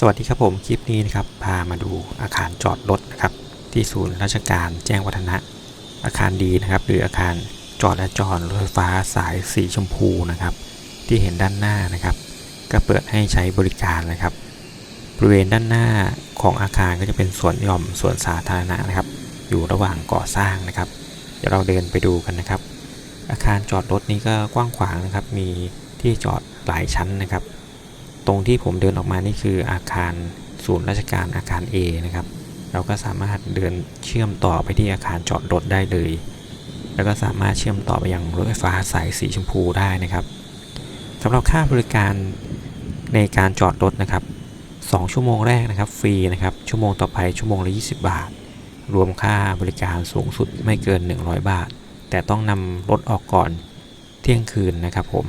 สวัสดีครับผมคลิปนี้นะครับพามาดูอาคารจอดรถนะครับที่ศูนย์ราชการแจ้งวัฒนะ อาคารดีนะครับหรืออาคารจอดและจอดรถไฟฟ้าสายสีชมพูนะครับ ที่เห็นด้านหน้านะครับ ก็เปิดให้ใช้บริการนะครับ บริเวณด้านหน้าของอาคารก็จะเป็นสวนหย่อมสวนสาธารณะนะครับ อยู่ระหว่างก่อสร้างนะครับ เดี๋ยวเราเดินไปดูกันนะครับ อาคารจอดรถนี้ก็กว้างขวางนะครับ มีที่จอดหลายชั้นนะครับ ตรงที่ผมเดินออกมานี่คืออาคารศูนย์ราชการอาคาร A นะครับ เราก็สามารถเดินเชื่อมต่อไปที่อาคารจอดรถได้เลย แล้วก็สามารถเชื่อมต่อไปยังรถไฟฟ้าสายสีชมพูได้นะครับสำหรับค่าบริการในการจอดรถนะครับ 2 ชั่วโมงแรกนะครับฟรีนะครับ ชั่วโมงต่อไปชั่วโมงละ 20 บาท รวมค่าบริการสูงสุดไม่เกิน 100 บาท แต่ต้องนำรถออกก่อนเที่ยงคืนนะครับผม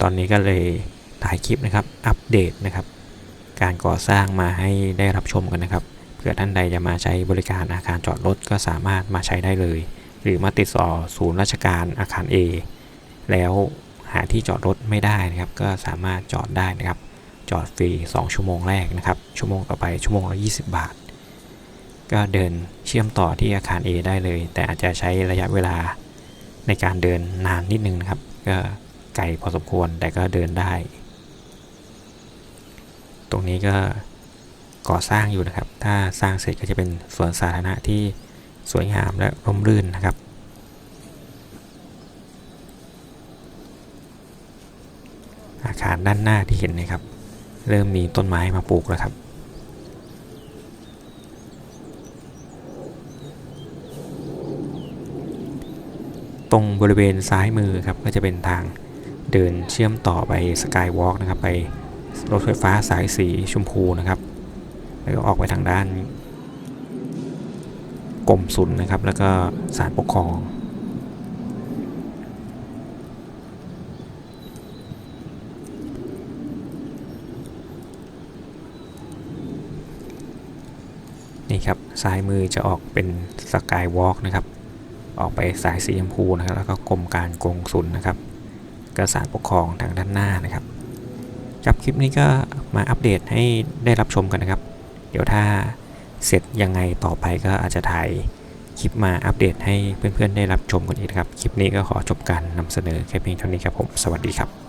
ตอนนี้ก็เลย ถ่ายคลิปนะครับ อัปเดตนะครับ การก่อสร้างมาให้ได้รับชมกันนะครับ เผื่อท่านใดจะมาใช้บริการอาคารจอดรถก็สามารถมาใช้ได้เลย หรือมาติดต่อศูนย์ราชการอาคาร A แล้วหาที่จอดรถไม่ได้นะครับ ก็สามารถจอดได้นะครับ จอดฟรี 2 ชั่วโมงแรกนะครับ ชั่วโมงต่อไปชั่วโมงละ20 บาท ก็เดินเชื่อมต่อที่อาคาร A ได้เลย แต่อาจจะใช้ระยะเวลาในการเดินนานนิดนึงนะครับ ก็ไกลพอสมควรแต่ก็เดินได้ ตรงนี้ก็ก่อสร้างอยู่นะครับ ถ้าสร้างเสร็จก็จะเป็นสวนสาธารณะที่สวยงามและร่มรื่นนะครับ อาคารด้านหน้าที่เห็นนะครับ เริ่มมีต้นไม้มาปลูกแล้วครับตรงบริเวณซ้ายมือครับก็จะเป็นทางเดินเชื่อมต่อไปสกายวอล์กนะครับไป รถไฟฟ้าสายสีชมพูนะครับ แล้วก็ออกไปทางด้านกรมศุลนะครับ แล้วก็ศาลปกครอง นี่ครับซ้ายมือจะออกเป็นสกายวอล์กนะครับ ออกไปสายสีชมพูนะครับ แล้วก็กรมการกงสุลนะครับ ก็ศาลปกครองทางด้านหน้านะครับ กับคลิปนี้ก็มาอัปเดตให้ได้รับชมกันนะครับ เดี๋ยวถ้าเสร็จยังไงต่อไปก็อาจจะถ่ายคลิปมาอัปเดตให้เพื่อนๆได้รับชมกันอีกนะครับ คลิปนี้ก็ขอจบการนำเสนอแค่เพียงเท่านี้ครับผม สวัสดีครับ